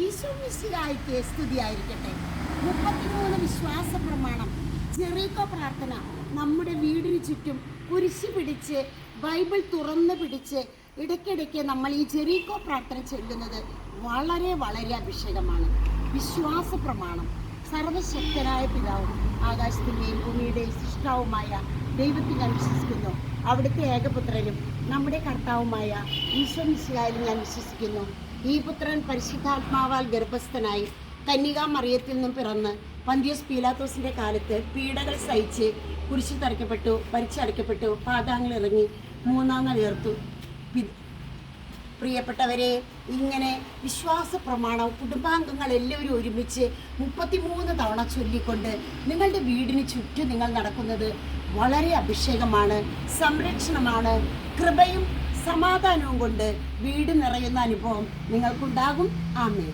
ഈശോ മിശിഹായിക്ക് സ്തുതിയായിരിക്കട്ടെ. മുപ്പത്തിമൂന്ന് വിശ്വാസ പ്രമാണം ജെറീക്കോ പ്രാർത്ഥന. നമ്മുടെ വീടിന് ചുറ്റും കുരിശ് പിടിച്ച് ബൈബിൾ തുറന്ന് പിടിച്ച് ഇടയ്ക്കിടയ്ക്ക് നമ്മൾ ഈ ജെറീക്കോ പ്രാർത്ഥന ചൊല്ലുന്നത് വളരെ വളരെ അഭിഷേകമാണ്. വിശ്വാസ പ്രമാണം സർവശക്തനായ പിതാവും ആകാശത്തിന്റെയും ഭൂമിയുടെയും സൃഷ്ടാവുമായ ദൈവത്തിൽ ഞാൻ വിശ്വസിക്കുന്നു അവിടുത്തെ ഏകപുത്രനും നമ്മുടെ കർത്താവുമായ ഈശോ മിശിഹായിൽ ഞാൻ വിശ്വസിക്കുന്നു. ഈ പുത്രൻ പരിശുദ്ധാത്മാവാൽ ഗർഭസ്ഥനായി കന്യകാ മറിയത്തിൽ നിന്നും പിറന്ന് പന്തിയോസ് പീലാത്തോസിന്റെ കാലത്ത് പീഡകൾ സഹിച്ച് കുരിശിൽ തറയ്ക്കപ്പെട്ടു പരിച്ചടയ്ക്കപ്പെട്ടു പാതാങ്ങൾ ഇറങ്ങി മൂന്നാം നാൾ ഉയർത്തു. പ്രിയപ്പെട്ടവരെ ഇങ്ങനെ വിശ്വാസ പ്രമാണം കുടുംബാംഗങ്ങൾ എല്ലാവരും ഒരുമിച്ച് മുപ്പത്തിമൂന്ന് തവണ ചൊല്ലിക്കൊണ്ട് നിങ്ങളുടെ വീടിന് ചുറ്റും നിങ്ങൾ നടക്കുന്നത് വളരെ അഭിഷേകമാണ് സംരക്ഷണമാണ്. കൃപയും സമാധാനവും കൊണ്ട് വീട് നിറയുന്ന അനുഭവം നിങ്ങൾക്കുണ്ടാകും. ആമേ